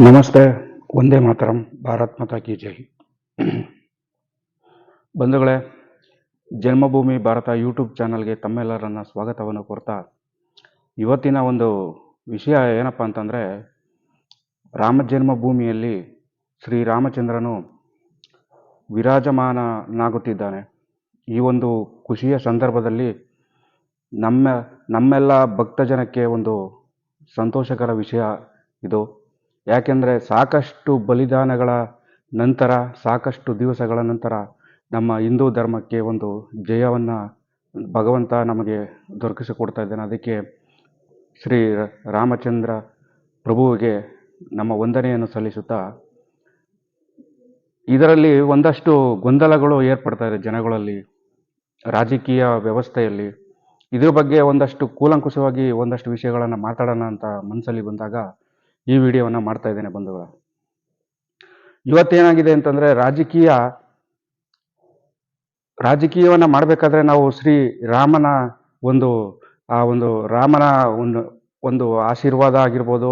ನಮಸ್ತೆ ಒಂದೇ ಮಾತರಂ, ಭಾರತ್ ಮಾತಾ ಕಿ ಜೈ. ಬಂಧುಗಳೇ, ಜನ್ಮಭೂಮಿ ಭಾರತ ಯೂಟ್ಯೂಬ್ ಚಾನಲ್ಗೆ ತಮ್ಮೆಲ್ಲರನ್ನ ಸ್ವಾಗತವನ್ನು ಕೊಡ್ತಾ ಇವತ್ತಿನ ಒಂದು ವಿಷಯ ಏನಪ್ಪ ಅಂತಂದರೆ, ರಾಮ ಜನ್ಮಭೂಮಿಯಲ್ಲಿ ಶ್ರೀರಾಮಚಂದ್ರನು ವಿರಾಜಮಾನನಾಗುತ್ತಿದ್ದಾನೆ. ಈ ಒಂದು ಖುಷಿಯ ಸಂದರ್ಭದಲ್ಲಿ ನಮ್ಮ, ನಮ್ಮೆಲ್ಲ ಭಕ್ತಜನಕ್ಕೆ ಒಂದು ಸಂತೋಷಕರ ವಿಷಯ ಇದು. ಯಾಕೆಂದರೆ ಸಾಕಷ್ಟು ಬಲಿದಾನಗಳ ನಂತರ, ಸಾಕಷ್ಟು ದಿವಸಗಳ ನಂತರ ನಮ್ಮ ಹಿಂದೂ ಧರ್ಮಕ್ಕೆ ಒಂದು ಜಯವನ್ನು ಭಗವಂತ ನಮಗೆ ದೊರಕಿಸಿಕೊಡ್ತಾ ಇದ್ದಾನೆ. ಅದಕ್ಕೆ ಶ್ರೀ ರಾಮಚಂದ್ರ ಪ್ರಭುವಿಗೆ ನಮ್ಮ ವಂದನೆಯನ್ನು ಸಲ್ಲಿಸುತ್ತಾ, ಇದರಲ್ಲಿ ಒಂದಷ್ಟು ಗೊಂದಲಗಳು ಏರ್ಪಡ್ತಾ ಇದೆ ಜನಗಳಲ್ಲಿ, ರಾಜಕೀಯ ವ್ಯವಸ್ಥೆಯಲ್ಲಿ. ಇದ್ರ ಬಗ್ಗೆ ಒಂದಷ್ಟು ಕೂಲಂಕುಷವಾಗಿ ಒಂದಷ್ಟು ವಿಷಯಗಳನ್ನು ಮಾತಾಡೋಣ ಅಂತ ಮನಸ್ಸಲ್ಲಿ ಬಂದಾಗ ಈ ವಿಡಿಯೋವನ್ನು ಮಾಡ್ತಾ ಇದ್ದೇನೆ ಬಂಧುಗಳ. ಇವತ್ತೇನಾಗಿದೆ ಅಂತಂದರೆ ರಾಜಕೀಯ, ರಾಜಕೀಯವನ್ನು ಮಾಡಬೇಕಾದ್ರೆ ನಾವು ಶ್ರೀ ರಾಮನ ಒಂದು, ಆ ಒಂದು ರಾಮನ ಒಂದು ಒಂದು ಆಶೀರ್ವಾದ ಆಗಿರ್ಬೋದು,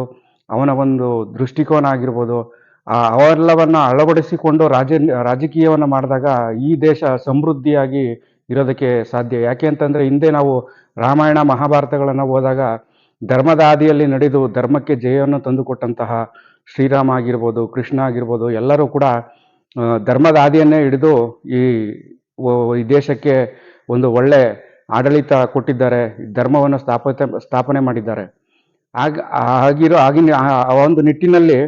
ಅವನ ಒಂದು ದೃಷ್ಟಿಕೋನ ಆಗಿರ್ಬೋದು, ಆ ಅವೆಲ್ಲವನ್ನು ಅಳವಡಿಸಿಕೊಂಡು ರಾಜ, ರಾಜಕೀಯವನ್ನು ಮಾಡಿದಾಗ ಈ ದೇಶ ಸಮೃದ್ಧಿಯಾಗಿ ಇರೋದಕ್ಕೆ ಸಾಧ್ಯ. ಯಾಕೆ ಅಂತಂದರೆ ಹಿಂದೆ ನಾವು ರಾಮಾಯಣ ಮಹಾಭಾರತಗಳನ್ನು ಓದಾಗ ಧರ್ಮದ ಹಾದಿಯಲ್ಲಿ ನಡೆದು ಧರ್ಮಕ್ಕೆ ಜಯವನ್ನು ತಂದುಕೊಟ್ಟಂತಹ ಶ್ರೀರಾಮ ಆಗಿರ್ಬೋದು, ಕೃಷ್ಣ ಆಗಿರ್ಬೋದು, ಎಲ್ಲರೂ ಕೂಡ ಧರ್ಮದ ಹಾದಿಯನ್ನೇ ಹಿಡಿದು ಈ ಈ ದೇಶಕ್ಕೆ ಒಂದು ಒಳ್ಳೆ ಆಡಳಿತ ಕೊಟ್ಟಿದ್ದಾರೆ, ಧರ್ಮವನ್ನು ಸ್ಥಾಪಿತ, ಸ್ಥಾಪನೆ ಮಾಡಿದ್ದಾರೆ. ಆಗ ಆಗಿರೋ ಆಗಿನ ಆ ಒಂದು ನಿಟ್ಟಿನಲ್ಲಿ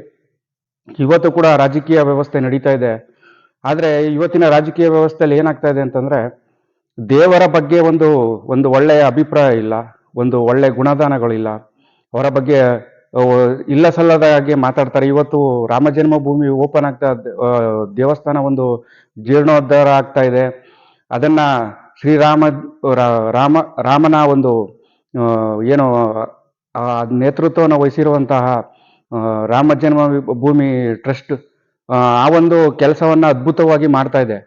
ಇವತ್ತು ಕೂಡ ರಾಜಕೀಯ ವ್ಯವಸ್ಥೆ ನಡೀತಾ ಇದೆ. ಆದರೆ ಇವತ್ತಿನ ರಾಜಕೀಯ ವ್ಯವಸ್ಥೆಯಲ್ಲಿ ಏನಾಗ್ತಾ ಇದೆ ಅಂತಂದರೆ ದೇವರ ಬಗ್ಗೆ ಒಂದು ಒಂದು ಒಳ್ಳೆಯ ಅಭಿಪ್ರಾಯ ಇಲ್ಲ. ಒಂದು ಒಳ್ಳೆ ಗುಣದಾನಗಳಿಲ್ಲ. ಅವರ ಬಗ್ಗೆ ಇಲ್ಲ ಸಲ್ಲದ ಹಾಗೆ ಮಾತಾಡ್ತಾರೆ. ಇವತ್ತು ರಾಮ ಜನ್ಮಭೂಮಿ ಓಪನ್ ಆಗ್ತಾ ದೇವಸ್ಥಾನ ಒಂದು ಜೀರ್ಣೋದ್ಧಾರ ಆಗ್ತಾ ಇದೆ. ಅದನ್ನ ಶ್ರೀರಾಮ ರಾಮ, ರಾಮನ ಒಂದು ಏನು ನೇತೃತ್ವವನ್ನು ವಹಿಸಿರುವಂತಹ ರಾಮ ಜನ್ಮ ಭೂಮಿ ಟ್ರಸ್ಟ್ ಆ ಒಂದು ಕೆಲಸವನ್ನ ಅದ್ಭುತವಾಗಿ ಮಾಡ್ತಾ ಇದೆ.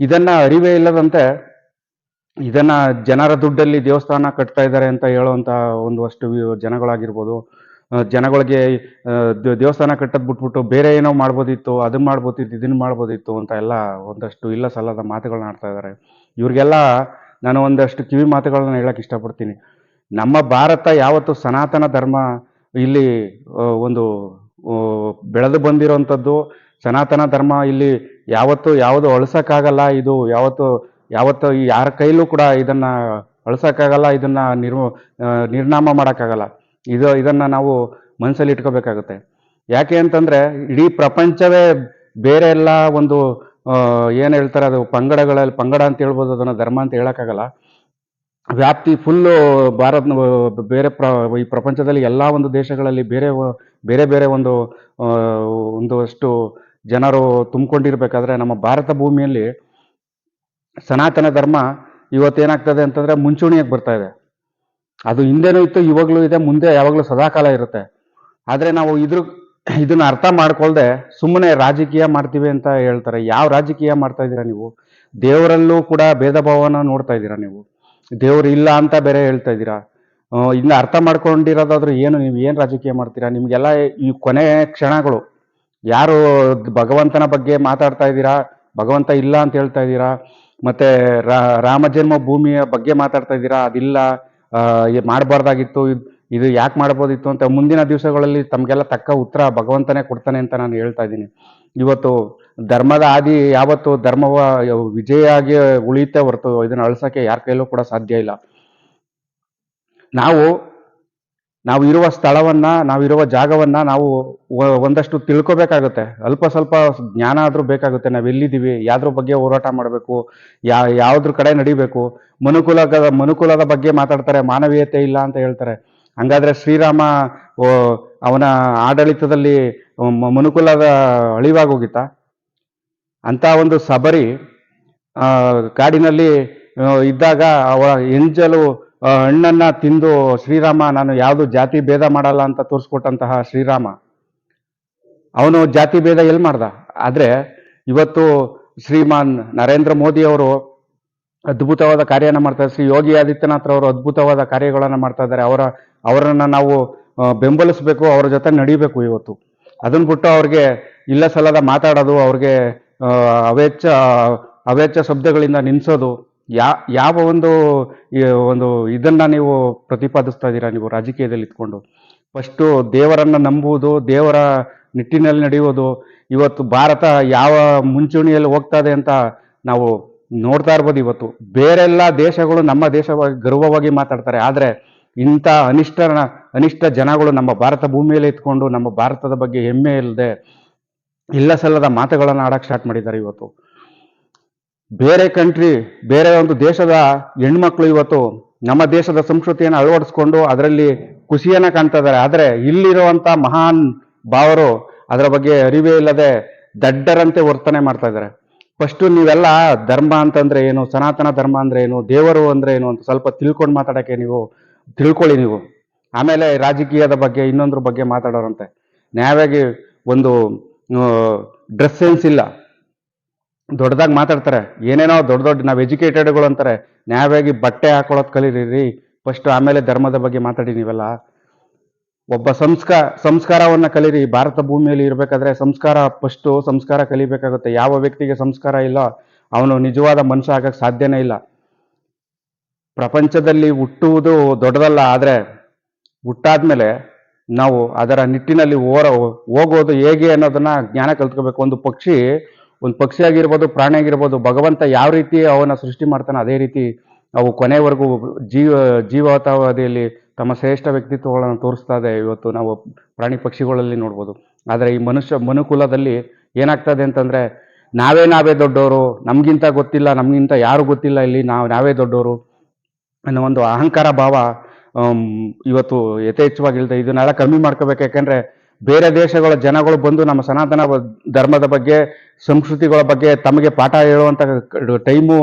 ಇದನ್ನ ಅರಿವೇ ಇಲ್ಲದಂತೆ ಇದನ್ನ ಜನರ ದುಡ್ಡಲ್ಲಿ ದೇವಸ್ಥಾನ ಕಟ್ತಾ ಇದ್ದಾರೆ ಅಂತ ಹೇಳುವಂತ ಒಂದಷ್ಟು ಜನಗಳಾಗಿರ್ಬೋದು. ಜನಗಳಿಗೆ ದೇವಸ್ಥಾನ ಕಟ್ಟದ್ ಬಿಟ್ಬಿಟ್ಟು ಬೇರೆ ಏನೋ ಮಾಡ್ಬೋದಿತ್ತು ಅದನ್ನ ಮಾಡ್ಬೋದಿತ್ತು ಇದನ್ನ ಮಾಡ್ಬೋದಿತ್ತು ಅಂತ ಎಲ್ಲ ಒಂದಷ್ಟು ಇಲ್ಲ ಸಲ್ಲದ ಮಾತುಗಳನ್ನ ಆಡ್ತಾ ಇದ್ದಾರೆ. ಇವ್ರಿಗೆಲ್ಲ ನಾನು ಒಂದಷ್ಟು ಕಿವಿ ಮಾತುಗಳನ್ನ ಹೇಳಕ್ ಇಷ್ಟಪಡ್ತೀನಿ. ನಮ್ಮ ಭಾರತ ಯಾವತ್ತು ಸನಾತನ ಧರ್ಮ ಇಲ್ಲಿ ಒಂದು ಬೆಳೆದು ಬಂದಿರೋಂಥದ್ದು, ಸನಾತನ ಧರ್ಮ ಇಲ್ಲಿ ಯಾವತ್ತು ಯಾವುದು ಅಳಸಕ್ಕಾಗಲ್ಲ, ಇದು ಯಾವತ್ತು ಯಾವತ್ತು ಯಾರ ಕೈಲೂ ಕೂಡ ಇದನ್ನ ಅಳ್ಸಕ್ಕಾಗಲ್ಲ ಇದನ್ನ ನಿರ್ಮ ನಿರ್ನಾಮ ಮಾಡೋಕ್ಕಾಗಲ್ಲ. ಇದು, ಇದನ್ನು ನಾವು ಮನಸ್ಸಲ್ಲಿ ಇಟ್ಕೋಬೇಕಾಗುತ್ತೆ. ಯಾಕೆ ಅಂತಂದರೆ ಇಡೀ ಪ್ರಪಂಚವೇ ಬೇರೆ ಎಲ್ಲ ಒಂದು ಏನು ಹೇಳ್ತಾರೆ ಅದು ಪಂಗಡಗಳಲ್ಲಿ ಪಂಗಡ ಅಂತ ಹೇಳ್ಬೋದು, ಅದನ್ನು ಧರ್ಮ ಅಂತ ಹೇಳೋಕ್ಕಾಗಲ್ಲ. ವ್ಯಾಪ್ತಿ ಫುಲ್ಲು ಭಾರತ ಬೇರೆ ಪ್ರ, ಈ ಪ್ರಪಂಚದಲ್ಲಿ ಎಲ್ಲ ಒಂದು ದೇಶಗಳಲ್ಲಿ ಬೇರೆ ಬೇರೆ ಬೇರೆ ಒಂದು ಒಂದಷ್ಟು ಜನರು ತುಂಬಿಕೊಂಡಿರ್ಬೇಕಾದ್ರೆ ನಮ್ಮ ಭಾರತ ಭೂಮಿಯಲ್ಲಿ ಸನಾತನ ಧರ್ಮ ಇವತ್ತೇನಾಗ್ತದೆ ಅಂತಂದ್ರೆ ಮುಂಚೂಣಿಯಾಗಿ ಬರ್ತಾ ಇದೆ. ಅದು ಹಿಂದೆನೂ ಇತ್ತು, ಇವಾಗಲೂ ಇದೆ, ಮುಂದೆ ಯಾವಾಗಲೂ ಸದಾಕಾಲ ಇರುತ್ತೆ. ಆದರೆ ನಾವು ಇದ್ರ, ಇದನ್ನ ಅರ್ಥ ಮಾಡ್ಕೊಳ್ದೆ ಸುಮ್ಮನೆ ರಾಜಕೀಯ ಮಾಡ್ತೀವಿ ಅಂತ ಹೇಳ್ತಾರೆ. ಯಾವ ರಾಜಕೀಯ ಮಾಡ್ತಾ ಇದ್ದೀರಾ ನೀವು? ದೇವರಲ್ಲೂ ಕೂಡ ಭೇದ ಭಾವನ ನೋಡ್ತಾ ಇದ್ದೀರಾ ನೀವು? ದೇವರು ಇಲ್ಲ ಅಂತ ಬೇರೆ ಹೇಳ್ತಾ ಇದ್ದೀರಾ? ಇನ್ನು ಅರ್ಥ ಮಾಡ್ಕೊಂಡಿರೋದಾದ್ರೂ ಏನು, ನೀವು ಏನು ರಾಜಕೀಯ ಮಾಡ್ತೀರಾ? ನಿಮಗೆಲ್ಲ ಈ ಕೊನೆ ಕ್ಷಣಗಳು ಯಾರು ಭಗವಂತನ ಬಗ್ಗೆ ಮಾತಾಡ್ತಾ ಇದ್ದೀರಾ? ಭಗವಂತ ಇಲ್ಲ ಅಂತ ಹೇಳ್ತಾ ಇದ್ದೀರಾ? ಮತ್ತೆ ರಾಮ ಜನ್ಮ ಭೂಮಿಯ ಬಗ್ಗೆ ಮಾತಾಡ್ತಾ ಇದ್ದೀರಾ? ಅದಿಲ್ಲ ಮಾಡಬಾರ್ದಾಗಿತ್ತು ಇದು ಯಾಕೆ ಮಾಡ್ಬೋದಿತ್ತು ಅಂತ ಮುಂದಿನ ದಿವಸಗಳಲ್ಲಿ ತಮಗೆಲ್ಲ ತಕ್ಕ ಉತ್ತರ ಭಗವಂತನೇ ಕೊಡ್ತಾನೆ ಅಂತ ನಾನು ಹೇಳ್ತಾ ಇದ್ದೀನಿ. ಇವತ್ತು ಧರ್ಮದ ಆದಿ ಯಾವತ್ತು ಧರ್ಮವ, ವಿಜಯ ಆಗಿ ಉಳಿಯುತ್ತೆ ಹೊರತು ಇದನ್ನ ಅಳ್ಸಕ್ಕೆ ಯಾರ ಕೈಲೂ ಕೂಡ ಸಾಧ್ಯ ಇಲ್ಲ. ನಾವು ನಾವು ಇರುವ ಸ್ಥಳವನ್ನ ನಾವಿರುವ ಜಾಗವನ್ನ ನಾವು ಒಂದಷ್ಟು ತಿಳ್ಕೊಬೇಕಾಗುತ್ತೆ. ಅಲ್ಪ ಸ್ವಲ್ಪ ಜ್ಞಾನ ಆದ್ರೂ ಬೇಕಾಗುತ್ತೆ. ನಾವು ಎಲ್ಲಿದ್ದೀವಿ, ಯಾವ್ದ್ರ ಬಗ್ಗೆ ಹೋರಾಟ ಮಾಡಬೇಕು, ಯಾ, ಯಾವ್ದ್ರ ಕಡೆ ನಡಿಬೇಕು ಮನುಕುಲದ ಮನುಕುಲದ ಬಗ್ಗೆ ಮಾತಾಡ್ತಾರೆ, ಮಾನವೀಯತೆ ಇಲ್ಲ ಅಂತ ಹೇಳ್ತಾರೆ. ಹಂಗಾದ್ರೆ ಶ್ರೀರಾಮ ಅವನ ಆಡಳಿತದಲ್ಲಿ ಮನುಕುಲದ ಅಳಿವಾಗೋಗಿತ್ತಾ. ಅಂತ ಒಂದು ಸಬರಿ ಕಾಡಿನಲ್ಲಿ ಇದ್ದಾಗ ಅವ ಎಂಜಲು ಹಣ್ಣನ್ನ ತಿಂದು ಶ್ರೀರಾಮ, ನಾನು ಯಾವುದು ಜಾತಿ ಭೇದ ಮಾಡಲ್ಲ ಅಂತ ತೋರಿಸ್ಕೊಟ್ಟಂತಹ ಶ್ರೀರಾಮ, ಅವನು ಜಾತಿ ಭೇದ ಎಲ್ಲಿ ಮಾಡ್ದ? ಆದರೆ ಇವತ್ತು ಶ್ರೀಮಾನ್ ನರೇಂದ್ರ ಮೋದಿ ಅವರು ಅದ್ಭುತವಾದ ಕಾರ್ಯನ ಮಾಡ್ತಾರೆ ಶ್ರೀ ಯೋಗಿ ಆದಿತ್ಯನಾಥ್ ಅವರು ಅದ್ಭುತವಾದ ಕಾರ್ಯಗಳನ್ನು ಮಾಡ್ತಾ ಇದ್ದಾರೆ. ಅವರ, ಅವರನ್ನು ನಾವು ಬೆಂಬಲಿಸಬೇಕು, ಅವರ ಜೊತೆ ನಡಿಬೇಕು ಇವತ್ತು. ಅದನ್ನ ಬಿಟ್ಟು ಅವ್ರಿಗೆ ಇಲ್ಲ ಸಲ್ಲದ ಮಾತಾಡೋದು, ಅವ್ರಿಗೆ ಅವೇಚ್ಛ ಅವೇಚ್ಛ ಶಬ್ದಗಳಿಂದ ನಿನ್ಸೋದು ಯಾ, ಯಾವ ಒಂದು ಒಂದು ಇದನ್ನ ನೀವು ಪ್ರತಿಪಾದಿಸ್ತಾ ಇದ್ದೀರಾ ನೀವು ರಾಜಕೀಯದಲ್ಲಿ ಇಟ್ಕೊಂಡು ಫಸ್ಟು ದೇವರನ್ನ ನಂಬುವುದು, ದೇವರ ನಿಟ್ಟಿನಲ್ಲಿ ನಡೆಯುವುದು, ಇವತ್ತು ಭಾರತ ಯಾವ ಮುಂಚೂಣಿಯಲ್ಲಿ ಹೋಗ್ತಾ ಇದೆ ಅಂತ ನಾವು ನೋಡ್ತಾ ಇರ್ಬೋದು ಇವತ್ತು. ಬೇರೆಲ್ಲ ದೇಶಗಳು ನಮ್ಮ ದೇಶವಾಗಿ, ಗರ್ವವಾಗಿ ಮಾತಾಡ್ತಾರೆ. ಆದ್ರೆ ಇಂಥ ಅನಿಷ್ಟ ಅನಿಷ್ಟ ಜನಗಳು ನಮ್ಮ ಭಾರತ ಭೂಮಿಯಲ್ಲಿ ಇತ್ಕೊಂಡು ನಮ್ಮ ಭಾರತದ ಬಗ್ಗೆ ಹೆಮ್ಮೆ ಇಲ್ಲದೆ ಇಲ್ಲ ಸಲ್ಲದ ಮಾತುಗಳನ್ನು ಆಡಕ್ ಸ್ಟಾರ್ಟ್ ಮಾಡಿದ್ದಾರೆ ಇವತ್ತು. ಬೇರೆ ಕಂಟ್ರಿ ಬೇರೆ ಒಂದು ದೇಶದ ಹೆಣ್ಮಕ್ಳು ಇವತ್ತು ನಮ್ಮ ದೇಶದ ಸಂಸ್ಕೃತಿಯನ್ನು ಅಳವಡಿಸ್ಕೊಂಡು ಅದರಲ್ಲಿ ಖುಷಿಯನ್ನ ಕಾಣ್ತಾ ಇದ್ದಾರೆ. ಆದರೆ ಇಲ್ಲಿರುವಂತ ಮಹಾನ್ ಭಾವರು ಅದರ ಬಗ್ಗೆ ಅರಿವೇ ಇಲ್ಲದೆ ದಡ್ಡರಂತೆ ವರ್ತನೆ ಮಾಡ್ತಾ ಇದ್ದಾರೆ. ಫಸ್ಟ್ ನೀವೆಲ್ಲ ಧರ್ಮ ಅಂತಂದ್ರೆ ಏನು, ಸನಾತನ ಧರ್ಮ ಅಂದ್ರೆ ಏನು, ದೇವರು ಅಂದ್ರೆ ಏನು ಅಂತ ಸ್ವಲ್ಪ ತಿಳ್ಕೊಂಡು ಮಾತಾಡಕ್ಕೆ ನೀವು ತಿಳ್ಕೊಳ್ಳಿ ನೀವು. ಆಮೇಲೆ ರಾಜಕೀಯದ ಬಗ್ಗೆ, ಇನ್ನೊಂದ್ರ ಬಗ್ಗೆ ಮಾತಾಡೋರಂತೆ. ನ್ಯಾಯವಾಗಿ ಒಂದು ಡ್ರೆಸ್ ಸೆನ್ಸ್ ಇಲ್ಲ. ದೊಡ್ಡದಾಗಿ ಮಾತಾಡ್ತಾರೆ, ಏನೇನೋ ದೊಡ್ಡ ದೊಡ್ಡ ನಾವು ಎಜುಕೇಟೆಡ್ಗಳು ಅಂತಾರೆ ನ್ಯಾಯವಾಗಿ ಬಟ್ಟೆ ಹಾಕೊಳ್ಳೋದು ಕಲೀರಿ ಫಸ್ಟ್ ಆಮೇಲೆ ಧರ್ಮದ ಬಗ್ಗೆ ಮಾತಾಡಿ ನೀವೆಲ್ಲ. ಒಬ್ಬ ಸಂಸ್ಕಾರ ಸಂಸ್ಕಾರವನ್ನು ಕಲೀರಿ, ಭಾರತ ಭೂಮಿಯಲ್ಲಿ ಇರಬೇಕಾದ್ರೆ ಸಂಸ್ಕಾರ ಫಸ್ಟು ಸಂಸ್ಕಾರ ಕಲಿಬೇಕಾಗುತ್ತೆ. ಯಾವ ವ್ಯಕ್ತಿಗೆ ಸಂಸ್ಕಾರ ಇಲ್ಲ, ಅವನು ನಿಜವಾದ ಮನುಷ್ಯ ಆಗಕ್ಕೆ ಸಾಧ್ಯನೇ ಇಲ್ಲ. ಪ್ರಪಂಚದಲ್ಲಿ ಹುಟ್ಟುವುದು ದೊಡ್ಡದಲ್ಲ, ಆದರೆ ಹುಟ್ಟಾದ್ಮೇಲೆ ನಾವು ಅದರ ನಿಟ್ಟಿನಲ್ಲಿ ಓರ ಹೋಗೋದು ಹೇಗೆ ಅನ್ನೋದನ್ನ ಜ್ಞಾನ ಕಲ್ತ್ಕೋಬೇಕು. ಒಂದು ಪಕ್ಷಿ ಒಂದು ಪಕ್ಷಿ ಆಗಿರ್ಬೋದು ಪ್ರಾಣಿ ಆಗಿರ್ಬೋದು ಭಗವಂತ ಯಾವ ರೀತಿ ಅವನ ಸೃಷ್ಟಿ ಮಾಡ್ತಾನೆ ಅದೇ ರೀತಿ ಅವು ಕೊನೆವರೆಗೂ ಜೀವ, ಜೀವತಾವಧಿಯಲ್ಲಿ ತಮ್ಮ ಶ್ರೇಷ್ಠ ವ್ಯಕ್ತಿತ್ವಗಳನ್ನು ತೋರಿಸ್ತಾ ಇದೆ. ಇವತ್ತು ನಾವು ಪ್ರಾಣಿ ಪಕ್ಷಿಗಳಲ್ಲಿ ನೋಡ್ಬೋದು. ಆದರೆ ಈ ಮನುಷ್ಯ, ಮನುಕುಲದಲ್ಲಿ ಏನಾಗ್ತದೆ ಅಂತಂದರೆ ನಾವೇ ನಾವೇ ದೊಡ್ಡವರು ನಮಗಿಂತ ಗೊತ್ತಿಲ್ಲ, ನಮಗಿಂತ ಯಾರು ಗೊತ್ತಿಲ್ಲ ಇಲ್ಲಿ, ನಾವು ನಾವೇ ದೊಡ್ಡವರು ಅನ್ನೋ ಒಂದು ಅಹಂಕಾರ ಭಾವ ಇವತ್ತು ಯಥೇಚ್ಛವಾಗಿ ಇಲ್ದೆ ಇದನ್ನೆಲ್ಲ ಕಮ್ಮಿ ಮಾಡ್ಕೋಬೇಕು. ಯಾಕಂದ್ರೆ ಬೇರೆ ದೇಶಗಳ ಜನಗಳು ಬಂದು ನಮ್ಮ ಸನಾತನ ಧರ್ಮದ ಬಗ್ಗೆ, ಸಂಸ್ಕೃತಿಗಳ ಬಗ್ಗೆ ತಮಗೆ ಪಾಠ ಹೇಳುವಂಥ ಟೈಮು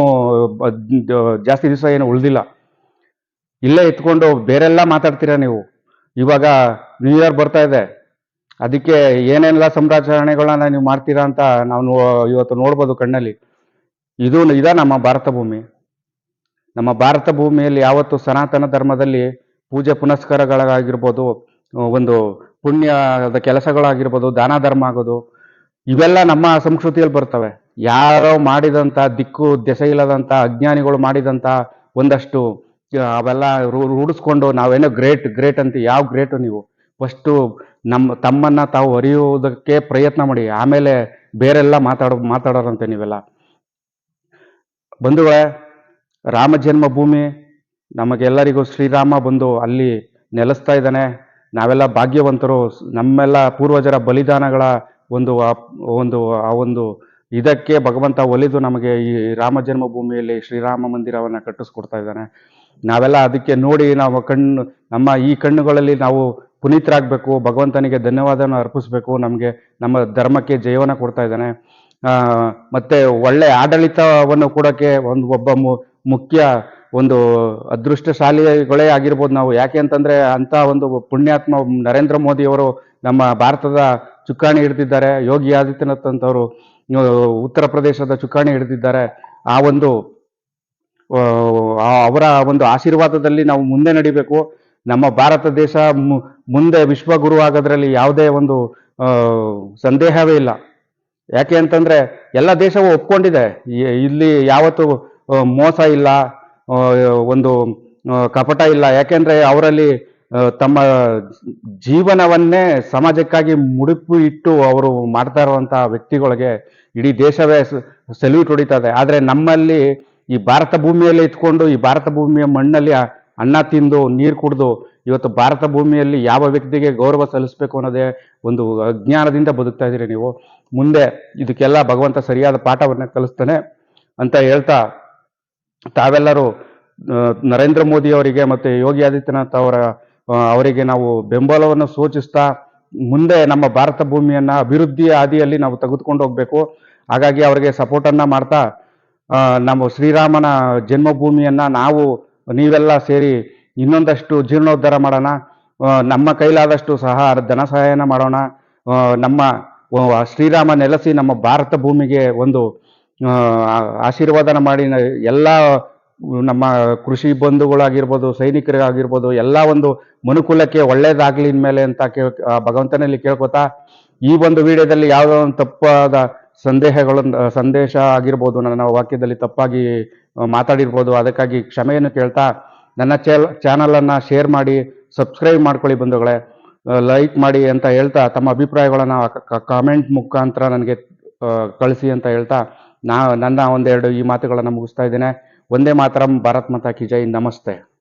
ಜಾಸ್ತಿ ದಿವಸ ಏನು ಉಳಿದಿಲ್ಲ. ಇಲ್ಲೇ ಎತ್ಕೊಂಡು ಬೇರೆಲ್ಲ ಮಾತಾಡ್ತೀರಾ ನೀವು? ಇವಾಗ ನ್ಯೂ ಇಯರ್ ಬರ್ತಾ ಇದೆ. ಅದಕ್ಕೆ ಏನೆಲ್ಲ ಸಂರಾಚರಣೆಗಳನ್ನ ನೀವು ಮಾಡ್ತೀರಾ ಅಂತ ನಾವು ಇವತ್ತು ನೋಡ್ಬೋದು ಕಣ್ಣಲ್ಲಿ. ಇದು ಇದ ನಮ್ಮ ಭಾರತ ಭೂಮಿ. ನಮ್ಮ ಭಾರತ ಭೂಮಿಯಲ್ಲಿ ಯಾವತ್ತು ಸನಾತನ ಧರ್ಮದಲ್ಲಿ ಪೂಜೆ ಪುನಸ್ಕಾರಗಳಾಗಿರ್ಬೋದು ಒಂದು ಪುಣ್ಯದ ಕೆಲಸಗಳಾಗಿರ್ಬೋದು, ದಾನ ಧರ್ಮ ಆಗೋದು, ಇವೆಲ್ಲ ನಮ್ಮ ಸಂಸ್ಕೃತಿಯಲ್ಲಿ ಬರ್ತವೆ. ಯಾರೋ ಮಾಡಿದಂತ ದಿಕ್ಕು, ದೆಸೆ ಇಲ್ಲದಂತ ಅಜ್ಞಾನಿಗಳು ಮಾಡಿದಂತ ಒಂದಷ್ಟು ಅವೆಲ್ಲ ರೂಢಿಸ್ಕೊಂಡು ನಾವೇನೋ ಗ್ರೇಟ್ ಗ್ರೇಟ್ ಅಂತ, ಯಾವ ಗ್ರೇಟು ನೀವು? ಫಸ್ಟು ನಮ್ಮ ತಮ್ಮನ್ನ ತಾವು ಅರಿಯುವುದಕ್ಕೆ ಪ್ರಯತ್ನ ಮಾಡಿ, ಆಮೇಲೆ ಬೇರೆಲ್ಲ ಮಾತಾಡೋ, ಮಾತಾಡೋರಂತೆ ನೀವೆಲ್ಲ. ಬಂಧುಗಳೇ, ರಾಮ ಜನ್ಮಭೂಮಿ, ನಮಗೆಲ್ಲರಿಗೂ ಶ್ರೀರಾಮ ಬಂದು ಅಲ್ಲಿ ನೆಲೆಸ್ತಾ ಇದ್ದಾನೆ. ನಾವೆಲ್ಲ ಭಾಗ್ಯವಂತರು, ನಮ್ಮೆಲ್ಲ ಪೂರ್ವಜರ ಬಲಿದಾನಗಳ ಒಂದು ಒಂದು ಆ ಒಂದು ಇದಕ್ಕೆ ಭಗವಂತ ಒಲಿದು ನಮಗೆ ಈ ರಾಮ ಜನ್ಮಭೂಮಿಯಲ್ಲಿ ಶ್ರೀರಾಮ ಮಂದಿರವನ್ನು ಕಟ್ಟಿಸ್ಕೊಡ್ತಾ ಇದ್ದಾನೆ. ನಾವೆಲ್ಲ ಅದಕ್ಕೆ ನೋಡಿ ನಾವು ಕಣ್ಣು, ನಮ್ಮ ಈ ಕಣ್ಣುಗಳಲ್ಲಿ ನಾವು ಪುನೀತರಾಗಬೇಕು, ಭಗವಂತನಿಗೆ ಧನ್ಯವಾದನ ಅರ್ಪಿಸ್ಬೇಕು, ನಮಗೆ ನಮ್ಮ ಧರ್ಮಕ್ಕೆ ಜಯವನ್ನು ಕೊಡ್ತಾ ಇದ್ದಾನೆ. ಮತ್ತು ಒಳ್ಳೆ ಆಡಳಿತವನ್ನು ಕೊಡೋಕ್ಕೆ ಒಂದು ಒಬ್ಬ ಮುಖ್ಯ ಒಂದು ಅದೃಷ್ಟಶಾಲಿಗಳೇ ಆಗಿರ್ಬೋದು ನಾವು. ಯಾಕೆ ಅಂತಂದ್ರೆ ಅಂತ ಒಂದು ಪುಣ್ಯಾತ್ಮ ನರೇಂದ್ರ ಮೋದಿ ಅವರು ನಮ್ಮ ಭಾರತದ ಚುಕ್ಕಾಣಿ ಹಿಡಿದಿದ್ದಾರೆ. ಯೋಗಿ ಆದಿತ್ಯನಾಥ್ ಅಂತವರು ಉತ್ತರ ಪ್ರದೇಶದ ಚುಕ್ಕಾಣಿ ಹಿಡಿದಿದ್ದಾರೆ. ಆ ಒಂದು ಅವರ ಒಂದು ಆಶೀರ್ವಾದದಲ್ಲಿ ನಾವು ಮುಂದೆ ನಡಿಬೇಕು. ನಮ್ಮ ಭಾರತ ದೇಶ ಮುಂದೆ ವಿಶ್ವಗುರು ಆಗೋದ್ರಲ್ಲಿ ಯಾವುದೇ ಒಂದು ಸಂದೇಹವೇ ಇಲ್ಲ. ಯಾಕೆ ಅಂತಂದ್ರೆ ಎಲ್ಲ ದೇಶವೂ ಒಪ್ಕೊಂಡಿದೆ. ಇಲ್ಲಿ ಯಾವತ್ತು ಮೋಸ ಇಲ್ಲ. ಒಂದು ಕಪಟ ಇಲ್ಲ. ಯಾಕೆಂದ್ರೆ ಅವರಲ್ಲಿ ತಮ್ಮ ಜೀವನವನ್ನೇ ಸಮಾಜಕ್ಕಾಗಿ ಮುಡುಪು ಇಟ್ಟು ಅವರು ಮಾಡ್ತಾ ಇರುವಂತಹ ವ್ಯಕ್ತಿಗಳಿಗೆ ಇಡೀ ದೇಶವೇ ಸೆಲ್ಯೂಟ್ ಹೊಡಿತಾ ಇದೆ ಆದ್ರೆ ನಮ್ಮಲ್ಲಿ ಈ ಭಾರತ ಭೂಮಿಯಲ್ಲಿ ಇತ್ಕೊಂಡು, ಈ ಭಾರತ ಭೂಮಿಯ ಮಣ್ಣಲ್ಲಿ ಅನ್ನ ತಿಂದು, ನೀರು ಕುಡಿದು, ಇವತ್ತು ಭಾರತ ಭೂಮಿಯಲ್ಲಿ ಯಾವ ವ್ಯಕ್ತಿಗೆ ಗೌರವ ಸಲ್ಲಿಸಬೇಕು ಅನ್ನೋದೇ ಒಂದು ಅಜ್ಞಾನದಿಂದ ಬದುಕ್ತಾ ಇದ್ದೀರಿ ನೀವು. ಮುಂದೆ ಇದಕ್ಕೆಲ್ಲ ಭಗವಂತ ಸರಿಯಾದ ಪಾಠವನ್ನ ಕಲಿಸ್ತಾನೆ ಅಂತ ಹೇಳ್ತಾ ತಾವೆಲ್ಲರೂ ನರೇಂದ್ರ ಮೋದಿ ಅವರಿಗೆ ಮತ್ತು ಯೋಗಿ ಆದಿತ್ಯನಾಥ್ ಅವರ ಅವರಿಗೆ ನಾವು ಬೆಂಬಲವನ್ನು ಸೂಚಿಸ್ತಾ ಮುಂದೆ ನಮ್ಮ ಭಾರತ ಭೂಮಿಯನ್ನು ಅಭಿವೃದ್ಧಿಯ ಹಾದಿಯಲ್ಲಿ ನಾವು ತೆಗೆದುಕೊಂಡು ಹೋಗಬೇಕು. ಹಾಗಾಗಿ ಅವರಿಗೆ ಸಪೋರ್ಟನ್ನು ಮಾಡ್ತಾ ನಮ್ಮ ಶ್ರೀರಾಮನ ಜನ್ಮಭೂಮಿಯನ್ನು ನಾವು, ನೀವೆಲ್ಲ ಸೇರಿ ಇನ್ನೊಂದಷ್ಟು ಜೀರ್ಣೋದ್ಧಾರ ಮಾಡೋಣ. ನಮ್ಮ ಕೈಲಾದಷ್ಟು ಸಹ ಧನ ಸಹಾಯನ ಮಾಡೋಣ. ನಮ್ಮ ಶ್ರೀರಾಮ ನೆಲೆಸಿ ನಮ್ಮ ಭಾರತ ಭೂಮಿಗೆ ಒಂದು ಆಶೀರ್ವಾದನ ಮಾಡಿ ಎಲ್ಲ ನಮ್ಮ ಕೃಷಿ ಬಂಧುಗಳಾಗಿರ್ಬೋದು, ಸೈನಿಕರಿಗಾಗಿರ್ಬೋದು, ಎಲ್ಲ ಒಂದು ಮನುಕುಲಕ್ಕೆ ಒಳ್ಳೇದಾಗ್ಲಿ ಇನ್ಮೇಲೆ ಅಂತ ಕೇಳ್ ಭಗವಂತನಲ್ಲಿ ಕೇಳ್ಕೊತಾ, ಈ ಒಂದು ವಿಡಿಯೋದಲ್ಲಿ ಯಾವುದೋ ಒಂದು ತಪ್ಪಾದ ಸಂದೇಹಗಳನ್ನು ಸಂದೇಶ ಆಗಿರ್ಬೋದು, ನನ್ನ ವಾಕ್ಯದಲ್ಲಿ ತಪ್ಪಾಗಿ ಮಾತಾಡಿರ್ಬೋದು, ಅದಕ್ಕಾಗಿ ಕ್ಷಮೆಯನ್ನು ಕೇಳ್ತಾ, ನನ್ನ ಚಾಲ್, ಚಾನಲನ್ನು ಶೇರ್ ಮಾಡಿ, ಸಬ್ಸ್ಕ್ರೈಬ್ ಮಾಡ್ಕೊಳ್ಳಿ ಬಂಧುಗಳೇ ಲೈಕ್ ಮಾಡಿ ಅಂತ ಹೇಳ್ತಾ, ತಮ್ಮ ಅಭಿಪ್ರಾಯಗಳನ್ನು ಕಾಮೆಂಟ್ ಮುಖಾಂತರ ನನಗೆ ಕಳಿಸಿ ಅಂತ ಹೇಳ್ತಾ ನಾ ನನ್ನ ಒಂದೆರಡು ಈ ಮಾತುಗಳನ್ನು ಮುಗಿಸ್ತಾ ಇದ್ದೇನೆ. ಒಂದೇ ಮಾತರಂ ಭಾರತ್ ಮಾತಾ ಕಿ ಜೈ ನಮಸ್ತೆ.